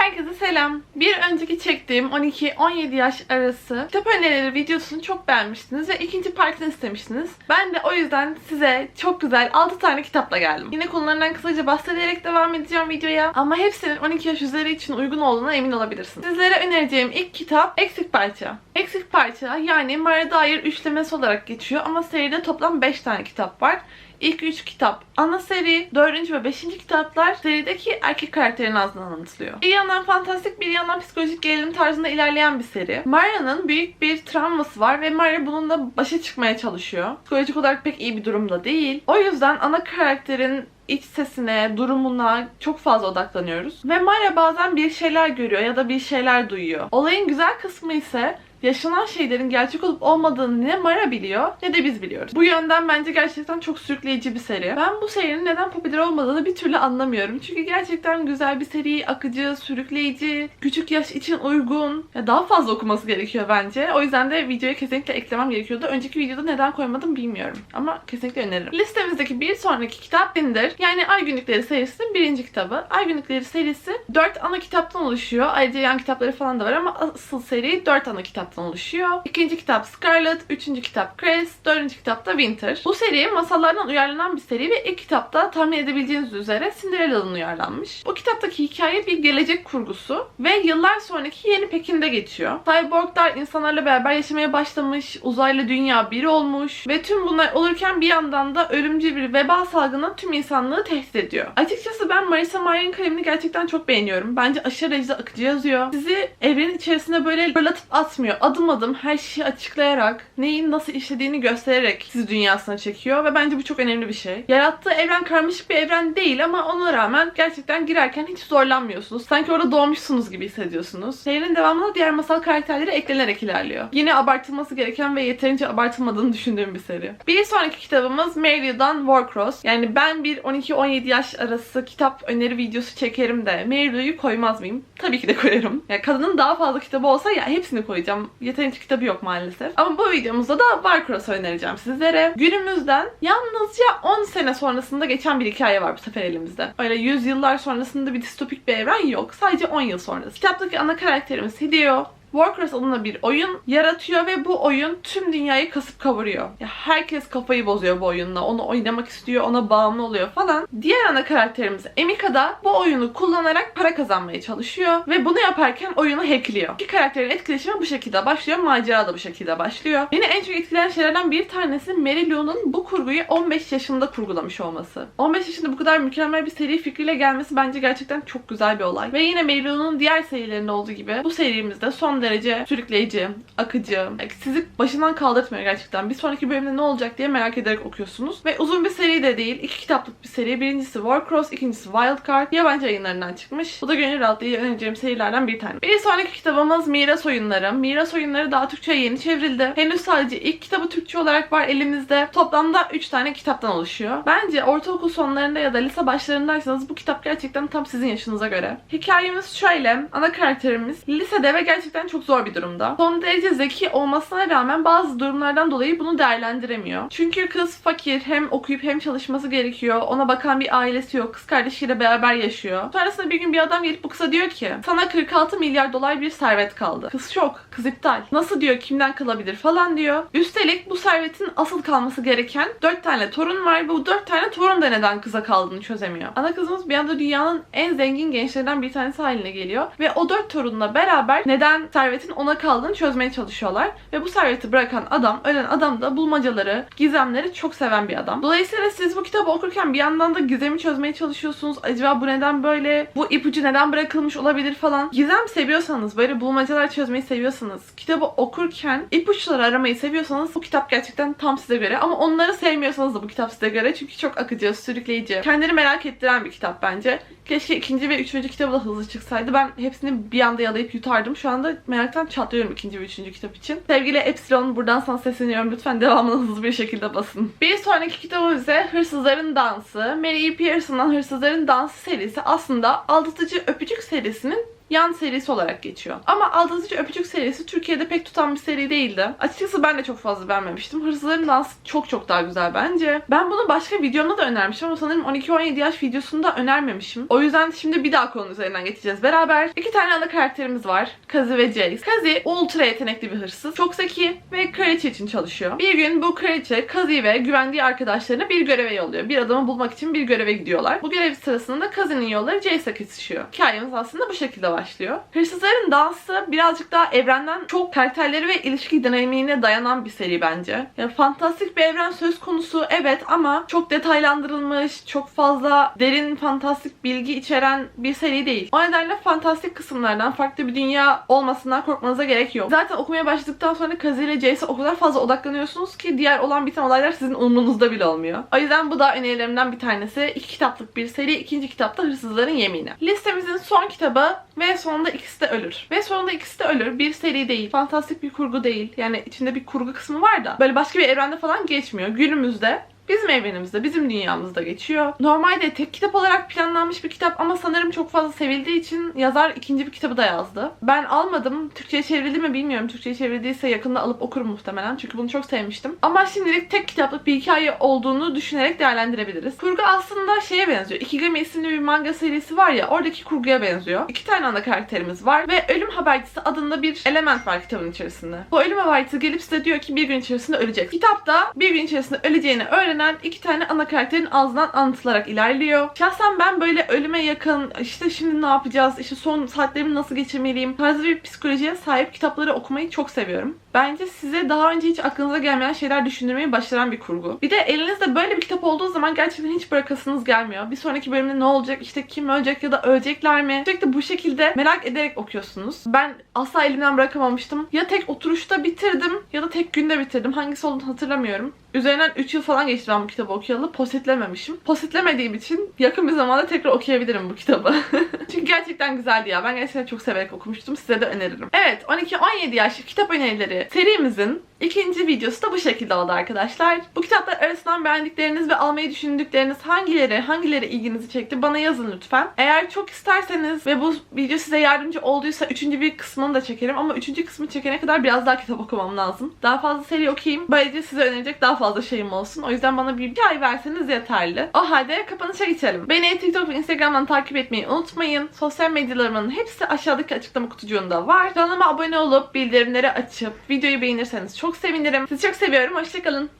Herkese selam. Bir önceki çektiğim 12-17 yaş arası kitap önerileri videosunu çok beğenmiştiniz ve ikinci partini istemiştiniz. Ben de o yüzden size çok güzel 6 tane kitapla geldim. Yine konularından kısaca bahsederek devam edeceğim videoya ama hepsinin 12 yaş üzeri için uygun olduğuna emin olabilirsiniz. Sizlere önereceğim ilk kitap Eksik Parça. Eksik Parça yani Mara Dair üçlemesi olarak geçiyor ama seride toplam 5 tane kitap var. İlk 3 kitap ana seri, 4. ve 5. kitaplar serideki erkek karakterin ağzından anlatılıyor. Bir yandan fantastik bir yandan psikolojik gerilim tarzında ilerleyen bir seri. Maria'nın büyük bir travması var ve Maria bununla başa çıkmaya çalışıyor. Psikolojik olarak pek iyi bir durumda değil. O yüzden ana karakterin iç sesine, durumuna çok fazla odaklanıyoruz. Ve Maria bazen bir şeyler görüyor ya da bir şeyler duyuyor. Olayın güzel kısmı ise yaşanan şeylerin gerçek olup olmadığını ne Mara biliyor ne de biz biliyoruz. Bu yönden bence gerçekten çok sürükleyici bir seri. Ben bu serinin neden popüler olmadığını bir türlü anlamıyorum. Çünkü gerçekten güzel bir seri, akıcı, sürükleyici, küçük yaş için uygun. Ya daha fazla okuması gerekiyor bence. O yüzden de videoya kesinlikle eklemem gerekiyordu. Önceki videoda neden koymadım bilmiyorum. Ama kesinlikle öneririm. Listemizdeki bir sonraki kitap Binder. Yani Ay Günlükleri serisinin birinci kitabı. Ay Günlükleri serisi 4 ana kitaptan oluşuyor. Ayrıca yan kitapları falan da var ama asıl seri 4 ana kitap kitaptan oluşuyor. İkinci kitap Scarlet, üçüncü kitap Cress, dördüncü kitap da Winter. Bu seri masallardan uyarlanan bir seri ve ilk kitapta tahmin edebileceğiniz üzere Cinderella'dan uyarlanmış. Bu kitaptaki hikaye bir gelecek kurgusu ve yıllar sonraki yeni Pekin'de geçiyor. Cyborglar insanlarla beraber yaşamaya başlamış, uzaylı dünya bir olmuş ve tüm bunlar olurken bir yandan da ölümcül bir veba salgını tüm insanlığı tehdit ediyor. Açıkçası ben Marisa Mayer'in kalemini gerçekten çok beğeniyorum. Bence aşırı derecede akıcı yazıyor. Sizi evrenin içerisinde böyle fırlatıp atmıyor adım adım her şeyi açıklayarak, neyin nasıl işlediğini göstererek sizi dünyasına çekiyor ve bence bu çok önemli bir şey. Yarattığı evren karmaşık bir evren değil ama ona rağmen gerçekten girerken hiç zorlanmıyorsunuz. Sanki orada doğmuşsunuz gibi hissediyorsunuz. Serinin devamında diğer masal karakterleri eklenerek ilerliyor. Yine abartılması gereken ve yeterince abartılmadığını düşündüğüm bir seri. Bir sonraki kitabımız Mary'dan Warcross. Yani ben bir 12-17 yaş arası kitap öneri videosu çekerim de Mary'yi koymaz mıyım? Tabii ki de koyarım. Ya kadının daha fazla kitabı olsa ya hepsini koyacağım yeterince kitabı yok maalesef. Ama bu videomuzda da Warcross önereceğim sizlere. Günümüzden yalnızca 10 sene sonrasında geçen bir hikaye var bu sefer elimizde. Öyle 100 yıllar sonrasında bir distopik bir evren yok. Sadece 10 yıl sonrası. Kitaptaki ana karakterimiz Hideo. Warcraft adında bir oyun yaratıyor ve bu oyun tüm dünyayı kasıp kavuruyor. Ya herkes kafayı bozuyor bu oyunla. Onu oynamak istiyor, ona bağımlı oluyor falan. Diğer ana karakterimiz Emika da bu oyunu kullanarak para kazanmaya çalışıyor ve bunu yaparken oyunu hackliyor. İki karakterin etkileşimi bu şekilde başlıyor, macera da bu şekilde başlıyor. Beni en çok etkileyen şeylerden bir tanesi Mary Lou'nun bu kurguyu 15 yaşında kurgulamış olması. 15 yaşında bu kadar mükemmel bir seri fikriyle gelmesi bence gerçekten çok güzel bir olay. Ve yine Mary Lou'nun diğer serilerinde olduğu gibi bu serimizde son derece sürükleyici, akıcı. Sizi başından kaldırtmıyor gerçekten. Bir sonraki bölümde ne olacak diye merak ederek okuyorsunuz. Ve uzun bir seri de değil. iki kitaplık bir seri. Birincisi Warcross, ikincisi Wildcard. Yabancı yayınlarından çıkmış. Bu da gönül rahatlığı önereceğim serilerden bir tane. Bir sonraki kitabımız Miras Oyunları. Miras Oyunları daha Türkçe'ye yeni çevrildi. Henüz sadece ilk kitabı Türkçe olarak var elimizde. Toplamda 3 tane kitaptan oluşuyor. Bence ortaokul sonlarında ya da lise başlarındaysanız bu kitap gerçekten tam sizin yaşınıza göre. Hikayemiz şöyle. Ana karakterimiz lisede ve gerçekten çok zor bir durumda. Son derece zeki olmasına rağmen bazı durumlardan dolayı bunu değerlendiremiyor. Çünkü kız fakir hem okuyup hem çalışması gerekiyor. Ona bakan bir ailesi yok. Kız kardeşiyle beraber yaşıyor. Sonrasında bir gün bir adam gelip bu kıza diyor ki sana 46 milyar dolar bir servet kaldı. Kız şok. Kız iptal. Nasıl diyor kimden kalabilir falan diyor. Üstelik bu servetin asıl kalması gereken 4 tane torun var bu 4 tane torun da neden kıza kaldığını çözemiyor. Ana kızımız bir anda dünyanın en zengin gençlerinden bir tanesi haline geliyor ve o 4 torunla beraber neden servetin ona kaldığını çözmeye çalışıyorlar. Ve bu serveti bırakan adam, ölen adam da bulmacaları, gizemleri çok seven bir adam. Dolayısıyla siz bu kitabı okurken bir yandan da gizemi çözmeye çalışıyorsunuz. Acaba bu neden böyle? Bu ipucu neden bırakılmış olabilir falan. Gizem seviyorsanız, böyle bulmacalar çözmeyi seviyorsanız, kitabı okurken ipuçları aramayı seviyorsanız bu kitap gerçekten tam size göre. Ama onları sevmiyorsanız da bu kitap size göre. Çünkü çok akıcı, sürükleyici. Kendini merak ettiren bir kitap bence. Keşke ikinci ve üçüncü kitabı da hızlı çıksaydı. Ben hepsini bir anda yalayıp yutardım. Şu anda meraktan çatlıyorum ikinci ve üçüncü kitap için. Sevgili Epsilon buradan sana sesleniyorum. Lütfen devamını hızlı bir şekilde basın. Bir sonraki kitabımız ise Hırsızların Dansı. Mary E. Pearson'dan Hırsızların Dansı serisi aslında Aldatıcı Öpücük serisinin yan serisi olarak geçiyor. Ama Aldatıcı Öpücük serisi Türkiye'de pek tutan bir seri değildi. Açıkçası ben de çok fazla beğenmemiştim. Hırsızların dansı çok çok daha güzel bence. Ben bunu başka videomda da önermişim ama sanırım 12-17 yaş videosunda önermemişim. O yüzden şimdi bir daha konu üzerinden geçeceğiz beraber. İki tane ana karakterimiz var. Kazi ve Jace. Kazi ultra yetenekli bir hırsız. Çok zeki ve kraliçe için çalışıyor. Bir gün bu kraliçe Kazi ve güvendiği arkadaşlarını bir göreve yolluyor. Bir adamı bulmak için bir göreve gidiyorlar. Bu görev sırasında Kazi'nin yolları Jace'e kesişiyor. Hikayemiz aslında bu şekilde başlıyor. Hırsızların dansı birazcık daha evrenden çok karakterleri ve ilişki dinamiğine dayanan bir seri bence. Yani fantastik bir evren söz konusu evet ama çok detaylandırılmış, çok fazla derin fantastik bilgi içeren bir seri değil. O nedenle fantastik kısımlardan farklı bir dünya olmasından korkmanıza gerek yok. Zaten okumaya başladıktan sonra Kazi ile Jace'e o kadar fazla odaklanıyorsunuz ki diğer olan biten olaylar sizin umrunuzda bile olmuyor. O yüzden bu da önerilerimden bir tanesi. İki kitaplık bir seri. İkinci kitapta Hırsızların Yemini. Listemizin son kitabı ve sonunda ikisi de ölür. Ve sonunda ikisi de ölür. Bir seri değil. Fantastik bir kurgu değil. Yani içinde bir kurgu kısmı var da. Böyle başka bir evrende falan geçmiyor. Günümüzde Bizim evrenimizde, bizim dünyamızda geçiyor. Normalde tek kitap olarak planlanmış bir kitap ama sanırım çok fazla sevildiği için yazar ikinci bir kitabı da yazdı. Ben almadım. Türkçe'ye çevrildi mi bilmiyorum. Türkçe'ye çevrildiyse yakında alıp okurum muhtemelen. Çünkü bunu çok sevmiştim. Ama şimdilik tek kitaplık bir hikaye olduğunu düşünerek değerlendirebiliriz. Kurgu aslında şeye benziyor. Ikigami isimli bir manga serisi var ya oradaki kurguya benziyor. İki tane ana karakterimiz var ve Ölüm Habercisi adında bir element var kitabın içerisinde. Bu ölüm habercisi gelip size diyor ki bir gün içerisinde ölecek. Kitapta bir gün içerisinde öleceğini öğrenen iki tane ana karakterin ağzından anlatılarak ilerliyor. Şahsen ben böyle ölüme yakın işte şimdi ne yapacağız, işte son saatlerimi nasıl geçirmeliyim tarzı bir psikolojiye sahip kitapları okumayı çok seviyorum. Bence size daha önce hiç aklınıza gelmeyen şeyler düşündürmeyi başaran bir kurgu. Bir de elinizde böyle bir kitap olduğu zaman gerçekten hiç bırakasınız gelmiyor. Bir sonraki bölümde ne olacak, işte kim ölecek ya da ölecekler mi? Sürekli bu şekilde merak ederek okuyorsunuz. Ben asla elimden bırakamamıştım. Ya tek oturuşta bitirdim ya da tek günde bitirdim. Hangisi olduğunu hatırlamıyorum. Üzerinden 3 yıl falan geçti ben bu kitabı okuyalı. Positlememişim. Positlemediğim için yakın bir zamanda tekrar okuyabilirim bu kitabı. Çünkü gerçekten güzeldi ya. Ben gerçekten çok severek okumuştum. Size de öneririm. Evet 12-17 yaş kitap önerileri serimizin ikinci videosu da bu şekilde oldu arkadaşlar. Bu kitaplar arasından beğendikleriniz ve almayı düşündükleriniz hangileri, hangileri ilginizi çekti bana yazın lütfen. Eğer çok isterseniz ve bu video size yardımcı olduysa üçüncü bir kısmını da çekerim ama üçüncü kısmı çekene kadar biraz daha kitap okumam lazım. Daha fazla seri okuyayım. Böylece size önerecek daha fazla şeyim olsun. O yüzden bana bir, bir ay verseniz yeterli. O halde kapanışa geçelim. Beni TikTok ve Instagram'dan takip etmeyi unutmayın. Sosyal medyalarımın hepsi aşağıdaki açıklama kutucuğunda var. Kanalıma abone olup bildirimleri açıp videoyu beğenirseniz çok sevinirim. Sizi çok seviyorum. Hoşçakalın.